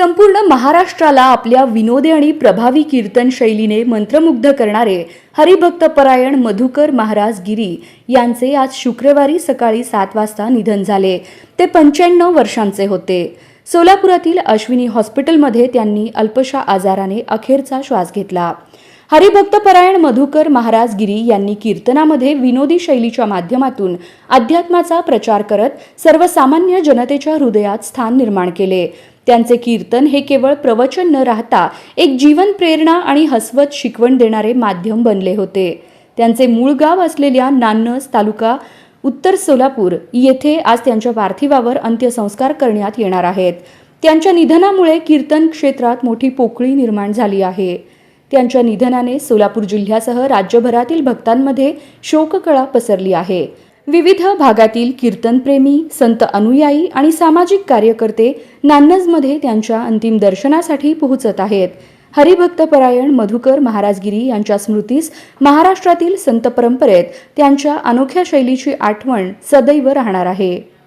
संपूर्ण महाराष्ट्राला आपल्या विनोदी आणि प्रभावी कीर्तन शैलीने मंत्रमुग्ध करणारे हरिभक्तपरायण मधुकर महाराज गिरी यांचे आज शुक्रवारी सकाळी सात वाजता निधन झाले. ते पंच्याण्णव वर्षांचे होते. सोलापुरातील अश्विनी हॉस्पिटलमध्ये त्यांनी अल्पशा आजाराने अखेरचा श्वास घेतला. हरिभक्तपरायण मधुकर महाराज गिरी यांनी कीर्तनामध्ये विनोदी शैलीच्या माध्यमातून अध्यात्माचा प्रचार करत सर्वसामान्य जनतेच्या हृदयात स्थान निर्माण केले. त्यांचे कीर्तन हे केवळ प्रवचन न राहता एक जीवन प्रेरणा आणि हसवत शिकवण देणारे माध्यम बनले होते. त्यांचे मूळ गाव असलेल्या नान्नस तालुका उत्तर सोलापूर येथे आज त्यांच्या पार्थिवावर अंत्यसंस्कार करण्यात येणार आहेत. त्यांच्या निधनामुळे कीर्तन क्षेत्रात मोठी पोकळी निर्माण झाली आहे. त्यांच्या निधनाने सोलापूर जिल्ह्यासह राज्यभरातील भक्तांमध्ये शोककळा पसरली आहे. विविध भागातील कीर्तनप्रेमी संत अनुयायी आणि सामाजिक कार्यकर्ते नान्नजमध्ये त्यांच्या अंतिम दर्शनासाठी पोहोचत आहेत. हरिभक्तपरायण मधुकर महाराजगिरी यांच्या स्मृतीस महाराष्ट्रातील संत परंपरेत त्यांच्या अनोख्या शैलीची आठवण सदैव राहणार आहे.